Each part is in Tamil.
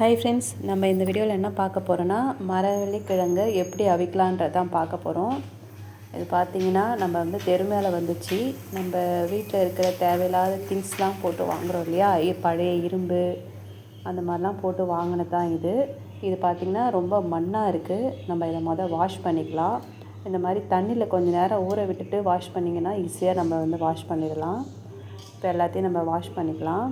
ஹாய் ஃப்ரெண்ட்ஸ் நம்ம இந்த வீடியோவில் என்ன பார்க்க போகிறோன்னா மரவள்ளிக்கிழங்கு எப்படி அவிக்கலான்றது தான் பார்க்க போகிறோம் இது பார்த்திங்கன்னா நம்ம வந்து தெரு மேலே வந்துச்சு. நம்ம வீட்டில் இருக்கிற தேவையில்லாத திங்ஸ்லாம் போட்டு வாங்குகிறோம் இல்லையா? பழைய இரும்பு அந்த மாதிரிலாம் போட்டு வாங்கினது தான் இது. இது பார்த்திங்கன்னா ரொம்ப மண்ணாக இருக்குது நம்ம இதை மொதல் வாஷ் பண்ணிக்கலாம். இந்த மாதிரி தண்ணியில் கொஞ்சம் நேரம் ஊற விட்டுட்டு வாஷ் பண்ணிங்கன்னா ஈஸியாக நம்ம வந்து வாஷ் பண்ணிடலாம். இப்போ எல்லாத்தையும் நம்ம வாஷ் பண்ணிக்கலாம்.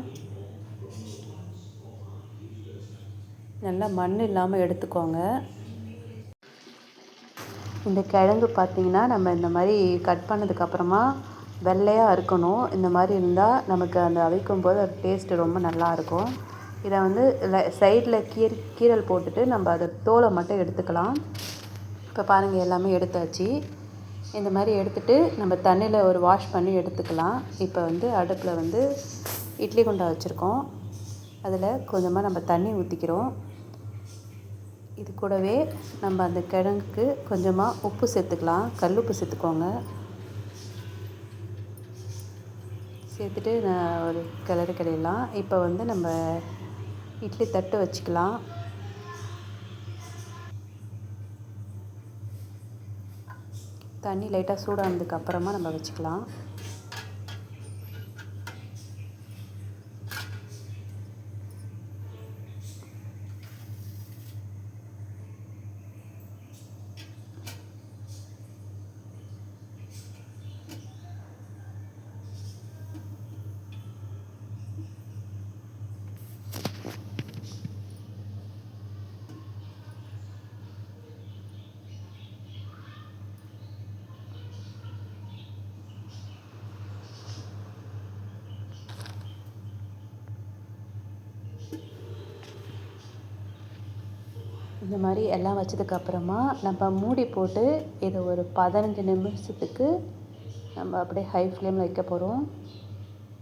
நல்லா மண் இல்லாமல் எடுத்துக்கோங்க. இந்த கிழங்கு பார்த்தீங்கன்னா நம்ம இந்த மாதிரி கட் பண்ணதுக்கப்புறமா வெள்ளையாக இருக்கணும் இந்த மாதிரி இருந்தால் நமக்கு அந்த அவிக்கும் போது அது டேஸ்ட்டு ரொம்ப நல்லா இருக்கும். இதை வந்து சைடில் கீர் கீரல் போட்டுட்டு நம்ம அதை தோலை மட்டும் எடுத்துக்கலாம். இப்போ பாருங்கள் எல்லாமே எடுத்தாச்சு. இந்த மாதிரி எடுத்துகிட்டு நம்ம தண்ணியில் ஒரு வாஷ் பண்ணி எடுத்துக்கலாம். இப்போ வந்து அடுப்பில் வந்து இட்லி குண்டா வச்சுருக்கோம். அதில் கொஞ்சமாக நம்ம தண்ணி ஊற்றிக்கிறோம் இது கூடவே நம்ம அந்த கிழங்குக்கு கொஞ்சமாக உப்பு சேர்த்துக்கலாம். கல் உப்பு சேர்த்துக்கோங்க. சேர்த்துட்டு நான் ஒரு கிளறு கிளையலாம். இப்போ வந்து நம்ம இட்லி தட்டு வச்சுக்கலாம். தண்ணி லைட்டாக சூடானதுக்கு அப்புறமா நம்ம வச்சுக்கலாம். இந்த மாதிரி எல்லாம் வச்சதுக்கு அப்புறமா நம்ம மூடி போட்டு இதை ஒரு பதினஞ்சு நிமிஷத்துக்கு நம்ம அப்படியே ஹை ஃப்ளேமில் வைக்க போகிறோம்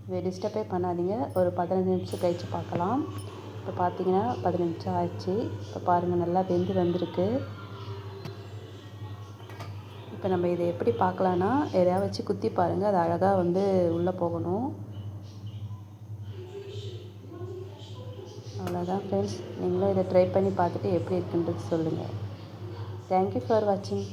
இதை டிஸ்டர்பே பண்ணாதீங்க. ஒரு பதினஞ்சு நிமிஷம் கழித்து பார்க்கலாம். இப்போ பார்த்தீங்கன்னா பதினஞ்சு நிமிஷம் ஆயிடுச்சு. இப்போ பாருங்கள் நல்லா வெந்து வந்திருக்கு. இப்போ நம்ம இதை எப்படி பார்க்கலான்னா எதையா வச்சு குத்தி பாருங்கள் அது அழகாக வந்து உள்ளே போகணும். அவ்வளோதான் ஃப்ரெண்ட்ஸ் நீங்களும் இதை ட்ரை பண்ணி பார்த்துட்டு எப்படி இருக்குன்றது சொல்லுங்கள் தேங்க்யூ ஃபார் வாட்சிங்